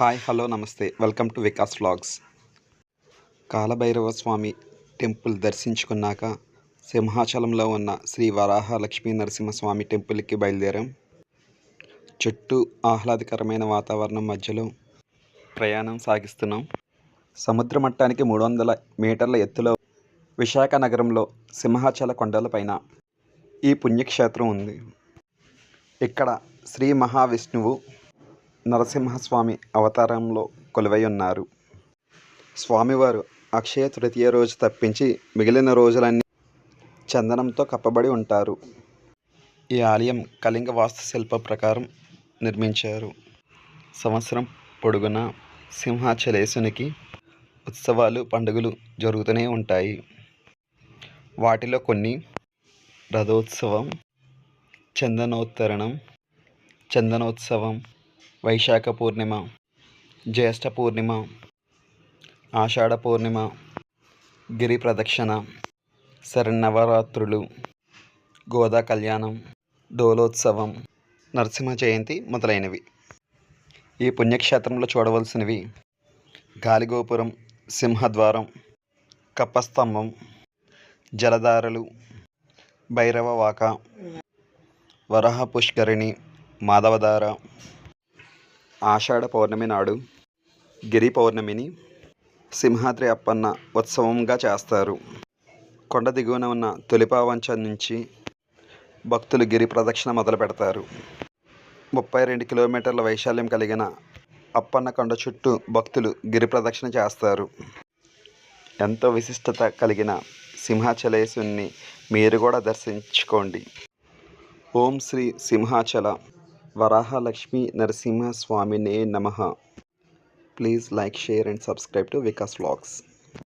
Hi hello నమస్తే. Welcome to Vikas vlogs. Kalabhairava Swamy temple దర్శించుకున్నాక సింహాచలంలో ఉన్న శ్రీ వరాహ లక్ష్మీ నరసింహస్వామి టెంపుల్కి బయలుదేరాం. చుట్టూ ఆహ్లాదకరమైన వాతావరణం మధ్యలో ప్రయాణం సాగిస్తున్నాం. సముద్ర మట్టానికి మూడు వందల మీటర్ల ఎత్తులో విశాఖ నగరంలో సింహాచల కొండలపైన ఈ పుణ్యక్షేత్రం ఉంది. ఇక్కడ శ్రీ మహావిష్ణువు నరసింహస్వామి అవతారంలో కొలువై ఉన్నారు. స్వామివారు అక్షయ తృతీయ రోజు తప్పించి మిగిలిన రోజులన్నీ చందనంతో కప్పబడి ఉంటారు. ఈ ఆలయం కళింగ వాస్తుశిల్ప ప్రకారం నిర్మించారు. సంవత్సరం పొడుగున సింహాచలేశునికి ఉత్సవాలు పండుగలు జరుగుతూనే ఉంటాయి. వాటిలో కొన్ని రథోత్సవం చందనోత్తరణం చందనోత్సవం వైశాఖ పూర్ణిమ జ్యేష్ఠ పూర్ణిమ ఆషాఢ పూర్ణిమ గిరి ప్రదక్షిణ శరణవరాత్రులు గోదా కళ్యాణం డోలోత్సవం నరసింహ జయంతి మొదలైనవి. ఈ పుణ్యక్షేత్రంలో చూడవలసినవి గాలిగోపురం సింహద్వారం కప్పస్తంభం జలధారలు భైరవవాక వరహ పుష్కరిణి మాధవధార ఆషాఢ పౌర్ణమి నాడు గిరి పౌర్ణమిని సింహాద్రి అప్పన్న ఉత్సవంగా చేస్తారు. కొండ దిగువన ఉన్న తొలిపావంచ నుంచి భక్తులు గిరి ప్రదక్షిణ మొదలు పెడతారు. ముప్పై రెండు కిలోమీటర్ల వైశాల్యం కలిగిన అప్పన్న కొండ చుట్టూ భక్తులు గిరి ప్రదక్షిణ చేస్తారు. ఎంతో విశిష్టత కలిగిన సింహాచలేశుని మీరు కూడా దర్శించుకోండి. ఓం శ్రీ సింహాచల వరాహలక్ష్మి నరసింహస్వామినే నమ please like share and subscribe to Vikas vlogs